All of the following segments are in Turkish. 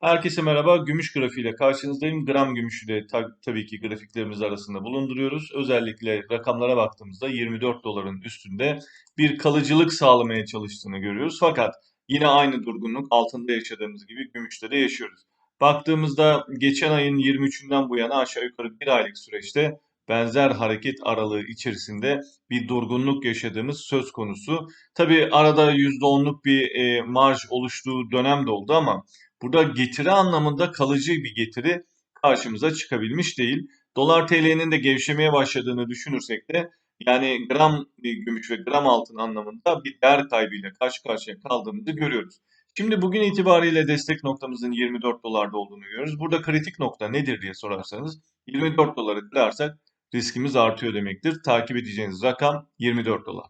Herkese merhaba. Gümüş grafiğiyle karşınızdayım. Gram gümüşü de ta- tabii ki grafiklerimiz arasında bulunduruyoruz. Özellikle rakamlara baktığımızda 24 doların üstünde bir kalıcılık sağlamaya çalıştığını görüyoruz. Fakat yine aynı durgunluk altında yaşadığımız gibi gümüşte de yaşıyoruz. Baktığımızda geçen ayın 23'ünden bu yana aşağı yukarı bir aylık süreçte benzer hareket aralığı içerisinde bir durgunluk yaşadığımız söz konusu. Tabii arada %10'luk bir e, marj oluştuğu dönem de oldu ama Burada getiri anlamında kalıcı bir getiri karşımıza çıkabilmiş değil. Dolar TL'nin de gevşemeye başladığını düşünürsek de yani gram gümüş ve gram altın anlamında bir değer kaybıyla karşı karşıya kaldığımızı görüyoruz. Şimdi bugün itibariyle destek noktamızın 24 dolarda olduğunu görüyoruz. Burada kritik nokta nedir diye sorarsanız 24 doları kırarsak riskimiz artıyor demektir. Takip edeceğiniz rakam 24 dolar.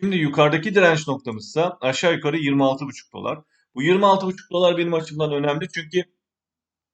Şimdi yukarıdaki direnç noktamız ise aşağı yukarı 26,5 dolar. Bu 26,5 dolar benim açımdan önemli çünkü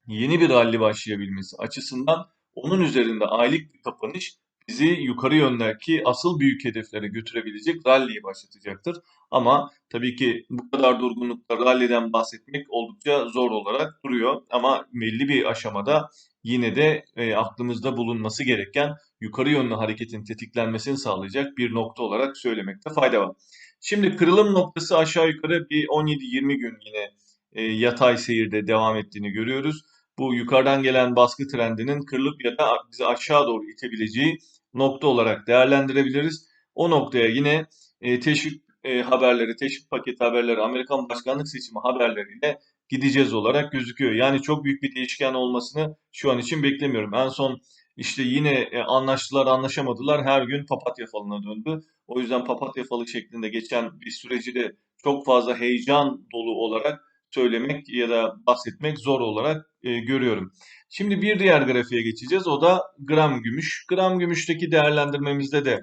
yeni bir rally başlayabilmesi açısından onun üzerinde aylık bir kapanış bizi yukarı yöndeki asıl büyük hedeflere götürebilecek rally'yi başlatacaktır. Ama tabii ki bu kadar durgunlukta rally'den bahsetmek oldukça zor olarak duruyor. Ama belli bir aşamada yine de e, aklımızda bulunması gereken yukarı yönlü hareketin tetiklenmesini sağlayacak bir nokta olarak söylemekte fayda var. Şimdi kırılım noktası aşağı yukarı bir 17-20 gün yine e, yatay seyirde devam ettiğini görüyoruz. Bu yukarıdan gelen baskı trendinin kırılıp ya da bizi aşağı doğru itebileceği nokta olarak değerlendirebiliriz. O noktaya yine e, teşvik e, haberleri, teşvik paket haberleri, Amerikan başkanlık seçimi haberleriyle gideceğiz olarak gözüküyor. Yani çok büyük bir değişken olmasını şu an için beklemiyorum. En son işte yine e, anlaştılar, anlaşamadılar. Her gün papatya falına döndü. O yüzden papatya falı şeklinde geçen bir süreci de çok fazla heyecan dolu olarak söylemek ya da bahsetmek zor olarak e, görüyorum. Şimdi bir diğer grafiğe geçeceğiz. O da gram gümüş. Gram gümüşteki değerlendirmemizde de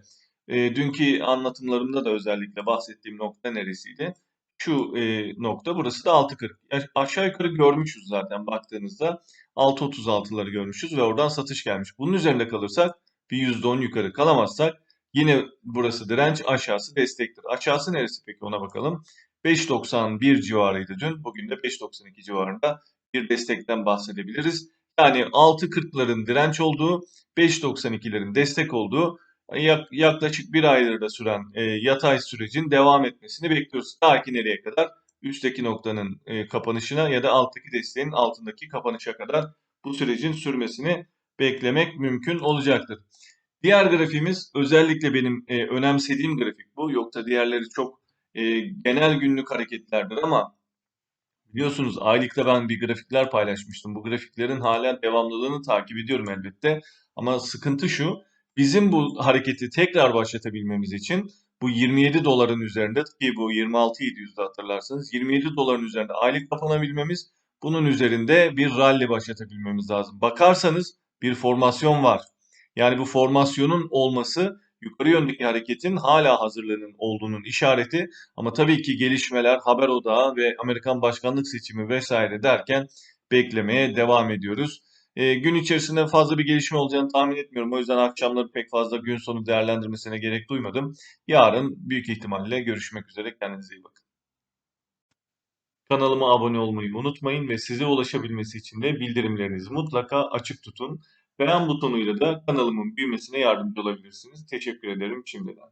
e, dünkü anlatımlarımda da özellikle bahsettiğim nokta neresiydi? Şu e, nokta burası da 6.40. Aşağı yukarı görmüşüz zaten baktığınızda 6.36'ları görmüşüz ve oradan satış gelmiş. Bunun üzerinde kalırsak bir %10 yukarı kalamazsak yine burası direnç aşağısı destektir. Aşağısı neresi peki ona bakalım. 5.91 civarıydı dün. Bugün de 5.92 civarında bir destekten bahsedebiliriz. Yani 6.40'ların direnç olduğu, 5.92'lerin destek olduğu yaklaşık bir aydır da süren e, yatay sürecin devam etmesini bekliyoruz. Ta ki nereye kadar? Üstteki noktanın e, kapanışına ya da alttaki desteğin altındaki kapanışa kadar bu sürecin sürmesini beklemek mümkün olacaktır. Diğer grafiğimiz özellikle benim e, önemsediğim grafik bu. Yoksa diğerleri çok genel günlük hareketlerdir ama biliyorsunuz aylıkta ben bir grafikler paylaşmıştım. Bu grafiklerin hala devamlılığını takip ediyorum elbette. Ama sıkıntı şu, bizim bu hareketi tekrar başlatabilmemiz için bu 27 doların üzerinde ki bu 26.700'de hatırlarsanız 27 doların üzerinde aylık kapanabilmemiz bunun üzerinde bir rally başlatabilmemiz lazım. Bakarsanız bir formasyon var. Yani bu formasyonun olması yukarı yöndeki hareketin hala hazırlığının olduğunun işareti. Ama tabii ki gelişmeler, haber odağı ve Amerikan başkanlık seçimi vesaire derken beklemeye devam ediyoruz. E, gün içerisinde fazla bir gelişme olacağını tahmin etmiyorum. O yüzden akşamları pek fazla gün sonu değerlendirmesine gerek duymadım. Yarın büyük ihtimalle görüşmek üzere. Kendinize iyi bakın. Kanalıma abone olmayı unutmayın ve size ulaşabilmesi için de bildirimlerinizi mutlaka açık tutun. Beğen butonuyla da kanalımın büyümesine yardımcı olabilirsiniz. Teşekkür ederim şimdiden.